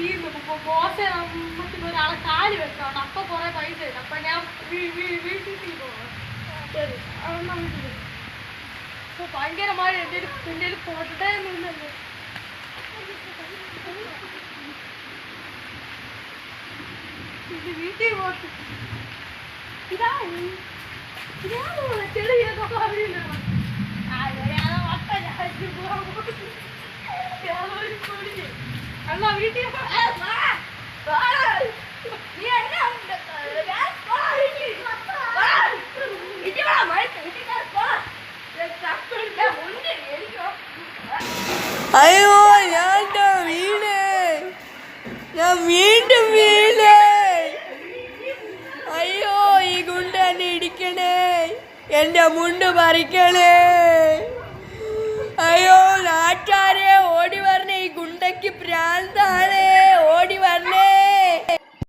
ഈ ബോസ് മറ്റേ ഒരാളെ കാൽ വെക്കണം അപ്പൊ കുറെ പൈസ തരും അപ്പൊ ഞാൻ വീട്ടിൽ പോകണം ഭയങ്കരമായ എന്റെ ഒരു എന്റെ ഒരു പൊട്ടയൊന്നുമില്ലല്ലോ ഇത് വീട്ടിൽ പോട്ട് ഇതാ ഇതാണ് ചെളിയൊക്കെ അറിയില്ല അല്ല വീട്ടിൽ പോ. ഏ, വാ. വാ. നീ എന്നെ ഉണ്ട്. ഞാൻ പോ വീട്ടിൽ. വാ. വീട്ടിൽ വാ, മഴത്ത് വീട്ടിൽ ഞാൻ പോ. ഞാൻ ചത്തുണ്ട്. ഉണ്ട്. എനിക്കോ. അയ്യോ ഞാൻ ദാ വീണേ ഞാൻ വീണ്ടും വീണേ അയ്യോ ഈ ഗുണ്ട എന്നെ ഇടിക്കണേ എന്റെ മുണ്ട് പറിക്കണേ